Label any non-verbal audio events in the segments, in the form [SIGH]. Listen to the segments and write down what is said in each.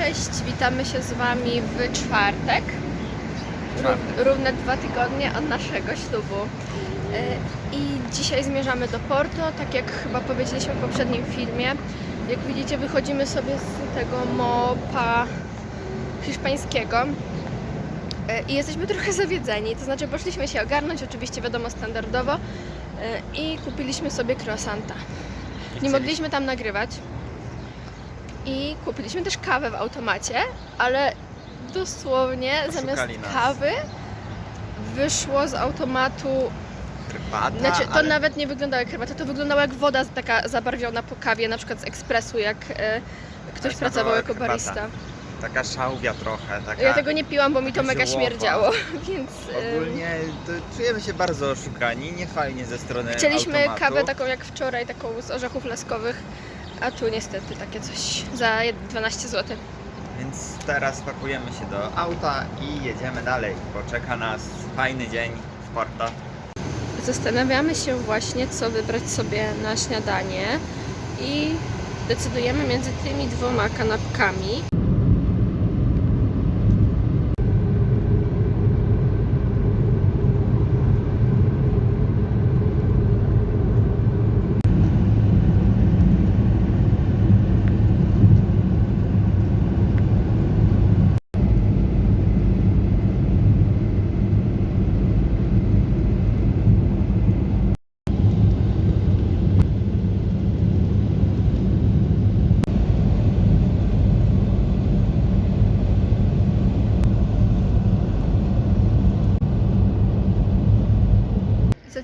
Cześć, witamy się z Wami w czwartek. Ró- Równe dwa tygodnie od naszego ślubu. Y, I dzisiaj zmierzamy do Porto, tak jak chyba powiedzieliśmy w poprzednim filmie. Jak widzicie, wychodzimy sobie z tego mopa hiszpańskiego. Y, I jesteśmy trochę zawiedzeni, to znaczy poszliśmy się ogarnąć, oczywiście wiadomo standardowo, y, i kupiliśmy sobie croissanta. Nie mogliśmy tam nagrywać. I kupiliśmy też kawę w automacie, ale dosłownie zamiast nas. kawy wyszło z automatu. Herbata, Znaczy, to ale nawet nie wyglądało jak herbata, to wyglądało jak woda taka zabarwiona po kawie, na przykład z ekspresu, jak e, ktoś smakowało pracował jak jako herbata. barista. taka szałwia trochę, taka... Ja tego nie piłam, bo mi to mega ziołowa. śmierdziało, [LAUGHS] więc em, Ogólnie to czujemy się bardzo oszukani, niefajnie ze strony chcieliśmy automatu. kawę taką jak wczoraj, taką z orzechów laskowych, a tu niestety takie coś za 12 zł. Więc teraz pakujemy się do auta i jedziemy dalej, bo czeka nas fajny dzień w Porto. Zastanawiamy się właśnie, co wybrać sobie na śniadanie i decydujemy między tymi dwoma kanapkami.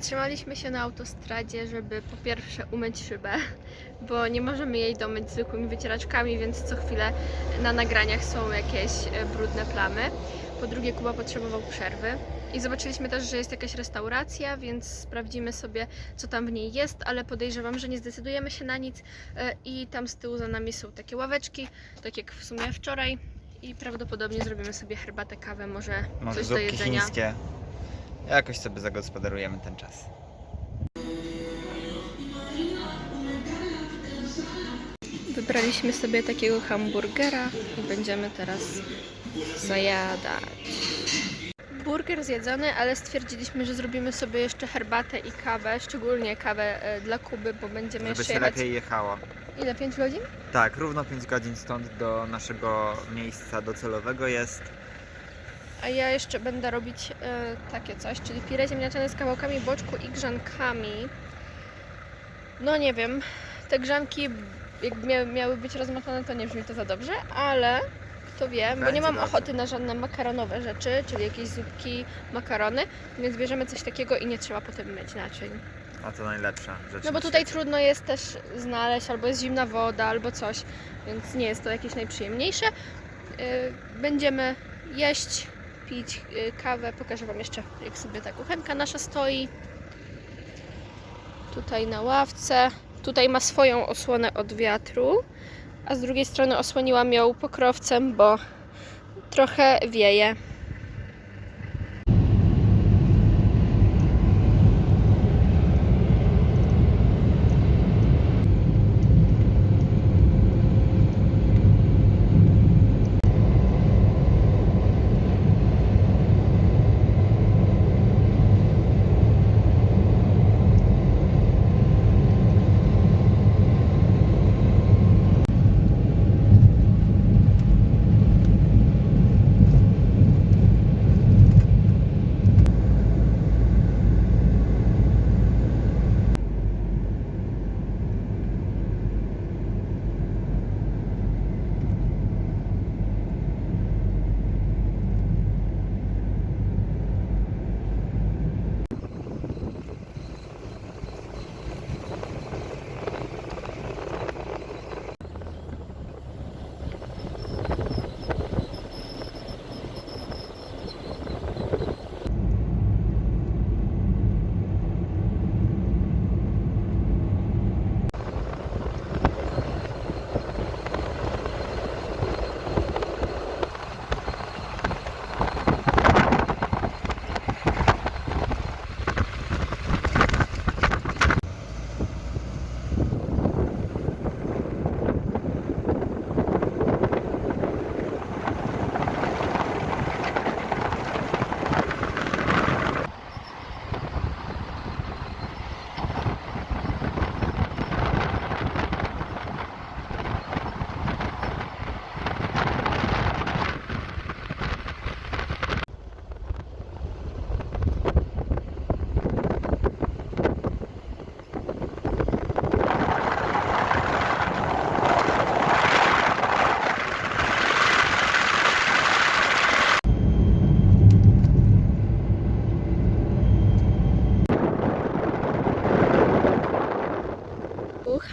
Zatrzymaliśmy się na autostradzie, żeby po pierwsze umyć szybę, bo nie możemy jej domyć zwykłymi wycieraczkami, więc co chwilę na nagraniach są jakieś e, brudne plamy. Po drugie, Kuba potrzebował przerwy. I zobaczyliśmy też, że jest jakaś restauracja, więc sprawdzimy sobie, co tam w niej jest, ale podejrzewam, że nie zdecydujemy się na nic. E, I tam z tyłu za nami są takie ławeczki, tak jak w sumie wczoraj. I prawdopodobnie zrobimy sobie herbatę, kawę, może, Może coś do jedzenia. chińskie. Jakoś sobie zagospodarujemy ten czas. Wybraliśmy sobie takiego hamburgera i będziemy teraz zajadać. Burger zjedzony, ale stwierdziliśmy, że zrobimy sobie jeszcze herbatę i kawę, szczególnie kawę e, dla Kuby, bo będziemy Żeby jeszcze się jechać... lepiej jechało. Ile? 5 godzin? Tak, równo 5 godzin stąd do naszego miejsca docelowego jest. A ja jeszcze będę robić e, takie coś, czyli pire ziemniaczane z kawałkami boczku i grzankami. No nie wiem, te grzanki jakby mia miały być rozmaczane, to nie brzmi to za dobrze, ale kto wie, bo nie mam ochoty na żadne makaronowe rzeczy, czyli jakieś zupki, makarony, więc bierzemy coś takiego i nie trzeba potem myć naczyń. A to najlepsza rzecz. No bo tutaj trudno jest też znaleźć, albo jest zimna woda, albo coś, więc nie jest to jakieś najprzyjemniejsze. Yy, Będziemy jeść, pić yy, kawę. Pokażę Wam jeszcze, jak sobie ta kuchenka nasza stoi. Tutaj na ławce. Tutaj ma swoją osłonę od wiatru, a z drugiej strony osłoniłam ją pokrowcem, bo trochę wieje.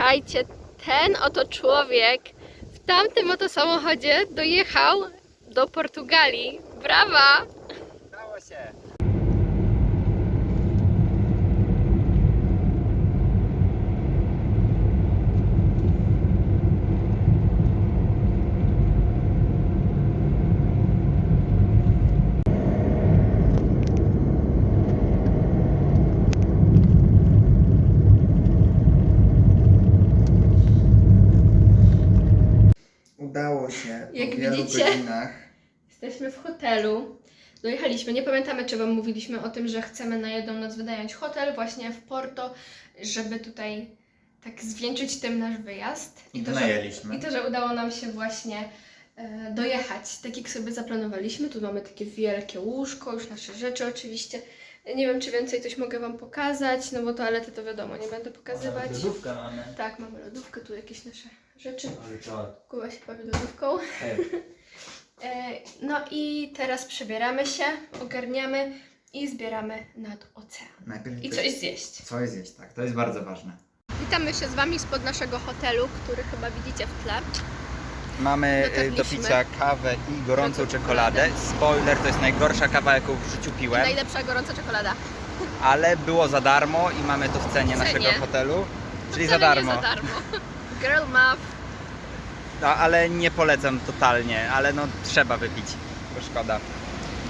Słuchajcie, ten oto człowiek w tamtym oto samochodzie dojechał do Portugalii. Brawa! Udało się! Udało się po Jak wielu widzicie. godzinach. Jesteśmy w hotelu. Dojechaliśmy. Nie pamiętamy, czy Wam mówiliśmy o tym, że chcemy na jedną noc wynająć hotel właśnie w Porto, żeby tutaj tak zwieńczyć tym nasz wyjazd. I to, że. I to, że udało nam się właśnie e, dojechać, tak jak sobie zaplanowaliśmy. Tu mamy takie wielkie łóżko, już nasze rzeczy oczywiście. Nie wiem, czy więcej coś mogę Wam pokazać, no bo toalety to wiadomo, nie będę pokazywać. Lodówkę mamy. Tak, mamy lodówkę, tu jakieś nasze rzeczy. Ale? Kuba się bawi lodówką. [LAUGHS] E, No i teraz przebieramy się, ogarniamy i zbieramy nad ocean. Najpierw I coś zjeść. Coś zjeść, tak. To jest bardzo ważne. Witamy się z Wami spod naszego hotelu, który chyba widzicie w tle. Mamy y, do Dotarliśmy. picia kawę i gorącą Gorącą czekoladę. Spoiler, to jest najgorsza kawa, jaką w życiu piłem, najlepsza gorąca czekolada. ale było za darmo i mamy to w cenie W naszego cenie. hotelu, czyli za Wcale darmo. Za darmo. Girl math. No, ale nie polecam totalnie, ale no trzeba wypić, bo szkoda.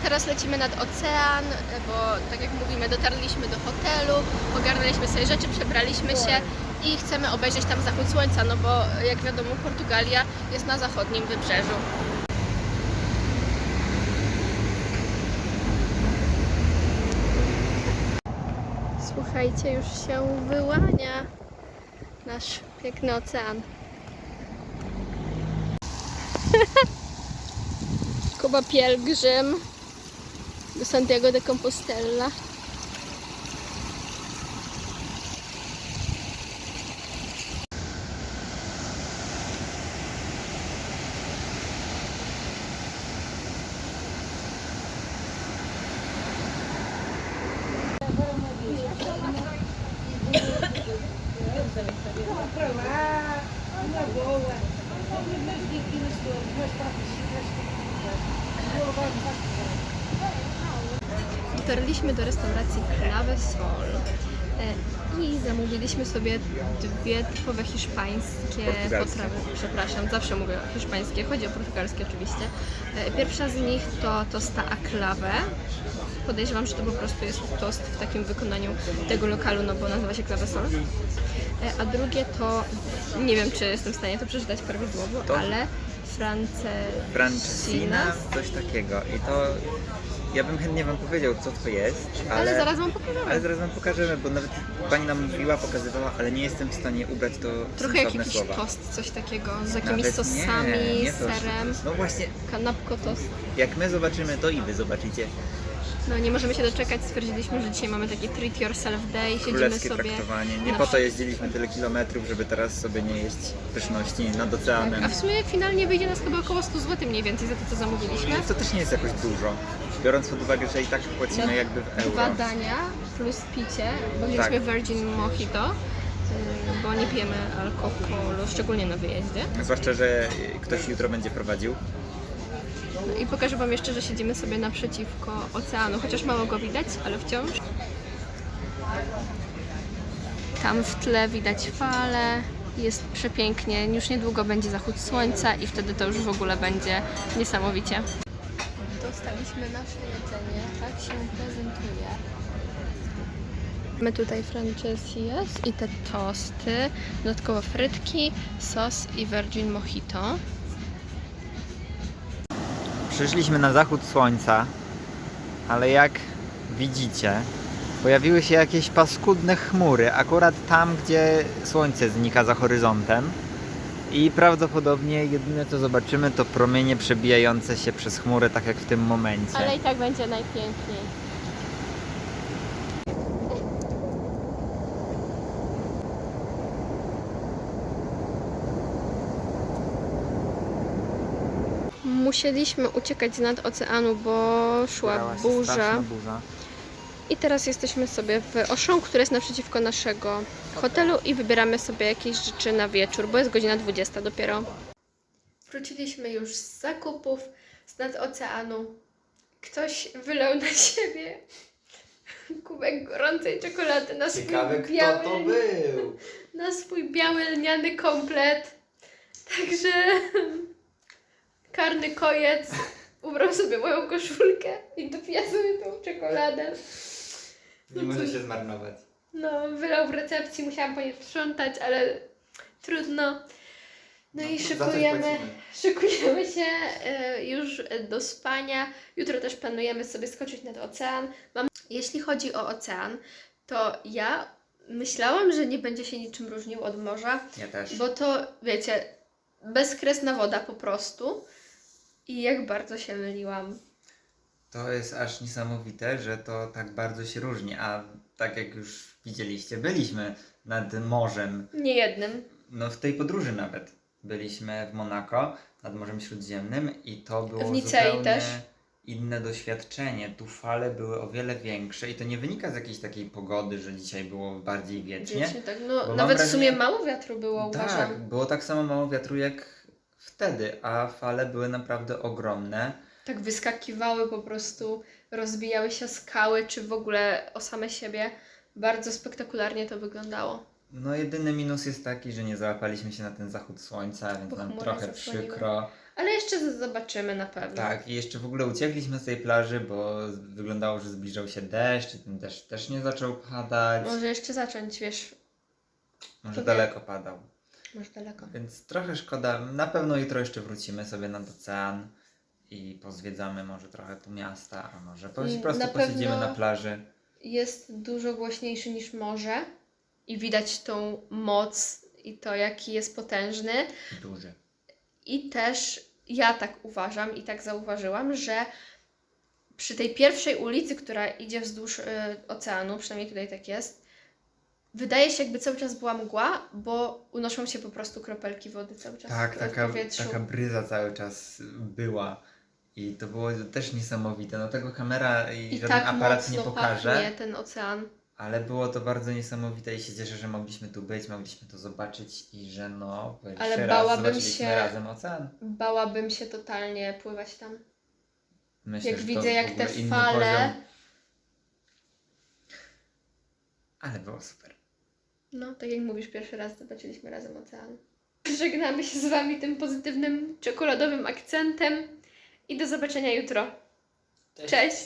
Teraz lecimy nad ocean, bo tak jak mówimy, dotarliśmy do hotelu, ogarnęliśmy sobie rzeczy, przebraliśmy się i chcemy obejrzeć tam zachód słońca, no bo jak wiadomo Portugalia jest na zachodnim wybrzeżu. Słuchajcie, już się wyłania nasz piękny ocean. [LAUGHS] Kuba Pielgrzym do Santiago de Compostela. Dotarliśmy do restauracji Clave Sol e, i zamówiliśmy sobie dwie typowe hiszpańskie potrawy. Przepraszam, zawsze mówię hiszpańskie, chodzi o portugalskie oczywiście. E, Pierwsza z nich to tosta a clave. Podejrzewam, że to po prostu jest tost w takim wykonaniu tego lokalu, no bo nazywa się Clave Sol. E, A drugie to, nie wiem czy jestem w stanie to przeczytać prawidłowo, To- ale France... Francesina, coś takiego. I to ja bym chętnie wam powiedział, co to jest, ale, Ale zaraz wam pokażemy. ale zaraz wam pokażemy, bo nawet pani nam mówiła, pokazywała, ale nie jestem w stanie ubrać to Trochę jak jakiś słowa. tost, coś takiego, z jakimiś Nawet sosami, nie, nie serem, No właśnie, kanapko tost. jak my zobaczymy, to i wy zobaczycie. No nie możemy się doczekać, stwierdziliśmy, że dzisiaj mamy taki treat yourself day, siedzimy Królewskie sobie... traktowanie. Nie na po to jeździliśmy tyle kilometrów, żeby teraz sobie nie jeść pyszności nad Tak, oceanem. a w sumie finalnie wyjdzie nas chyba około 100 zł mniej więcej za to, co zamówiliśmy. To też nie jest jakoś dużo, biorąc pod uwagę, że i tak płacimy No, jakby w Dwa euro. dania plus picie, bo wzięliśmy Tak. Virgin Mojito, yy, bo nie pijemy alkoholu, szczególnie na wyjeździe. Zwłaszcza, że ktoś jutro będzie prowadził. I pokażę Wam jeszcze, że siedzimy sobie naprzeciwko oceanu, chociaż mało go widać, ale wciąż. Tam w tle widać fale, jest przepięknie. Już niedługo będzie zachód słońca i wtedy to już w ogóle będzie niesamowicie. Dostaliśmy nasze jedzenie, tak się prezentuje. Mamy tutaj franchesias i te tosty, dodatkowo frytki, sos i virgin mojito. Przyszliśmy na zachód słońca, ale jak widzicie, pojawiły się jakieś paskudne chmury, akurat tam, gdzie słońce znika za horyzontem. I prawdopodobnie jedyne co zobaczymy to promienie przebijające się przez chmury, tak jak w tym momencie. Ale i tak będzie najpiękniej. Musieliśmy uciekać z nad oceanu, bo szła się burza. straszna burza. I teraz jesteśmy sobie w Auchan, które jest naprzeciwko naszego hotelu i wybieramy sobie jakieś rzeczy na wieczór, bo jest godzina 20 dopiero. Wróciliśmy już z zakupów z nad oceanu. Ktoś wylał na siebie kubek gorącej czekolady na swój biały, był. na swój biały lniany komplet. Także karny kojec ubrał sobie moją koszulkę i dopija sobie tą czekoladę. Nie może się zmarnować. No, wylał w recepcji, musiałam po niej sprzątać, ale trudno. No, i za coś szykujemy, szykujemy się e, już do spania. Jutro też planujemy sobie skoczyć nad ocean. Mam, jeśli chodzi o ocean, to ja myślałam, że nie będzie się niczym różnił od morza, Ja też. bo to, wiecie, bezkresna woda po prostu. I jak bardzo się myliłam. To jest aż niesamowite, że to tak bardzo się różni, a tak jak już widzieliście, byliśmy nad morzem, Nie jednym. no w tej podróży nawet. Byliśmy w Monako, nad Morzem Śródziemnym i to było W Nicei zupełnie też. inne doświadczenie. Tu fale były o wiele większe i to nie wynika z jakiejś takiej pogody, że dzisiaj było bardziej wiecznie. Wiecie, tak, no, nawet w wrażenie- sumie mało wiatru było, uważam. Tak, było tak samo mało wiatru jak wtedy, a fale były naprawdę ogromne. tak wyskakiwały po prostu, rozbijały się skały, czy w ogóle o same siebie. Bardzo spektakularnie to wyglądało. No jedyny minus jest taki, że nie załapaliśmy się na ten zachód słońca, więc nam trochę zasłoniły. przykro. Ale jeszcze zobaczymy na pewno. Tak, i jeszcze w ogóle uciekliśmy z tej plaży, bo wyglądało, że zbliżał się deszcz i ten deszcz też nie zaczął padać. Może jeszcze zacząć, wiesz, Może daleko padał. Może daleko. Więc trochę szkoda. Na pewno jutro jeszcze wrócimy sobie nad ocean i pozwiedzamy może trochę tu miasta, a może po Mm, prostu na posiedzimy na plaży. Jest dużo głośniejszy niż morze i widać tą moc i to, jaki jest potężny. Duży. I też ja tak uważam i tak zauważyłam, że przy tej pierwszej ulicy, która idzie wzdłuż y, oceanu, przynajmniej tutaj tak jest, wydaje się, jakby cały czas była mgła, bo unoszą się po prostu kropelki wody cały czas Tak, taka, powietrzu. taka bryza cały czas była. I to było też niesamowite. No tego kamera i, I żaden tak aparat nie pokaże. pachnie ten ocean. Ale było to bardzo niesamowite i się cieszę, że mogliśmy tu być, mogliśmy to zobaczyć i że no, Ale bałabym się- razem ocean. Bałabym się totalnie pływać tam. Myślę, Jak widzę, jak te fale-. Ale było super. No, tak jak mówisz, pierwszy raz zobaczyliśmy razem ocean. Żegnamy się z Wami tym pozytywnym, czekoladowym akcentem i do zobaczenia jutro. Cześć.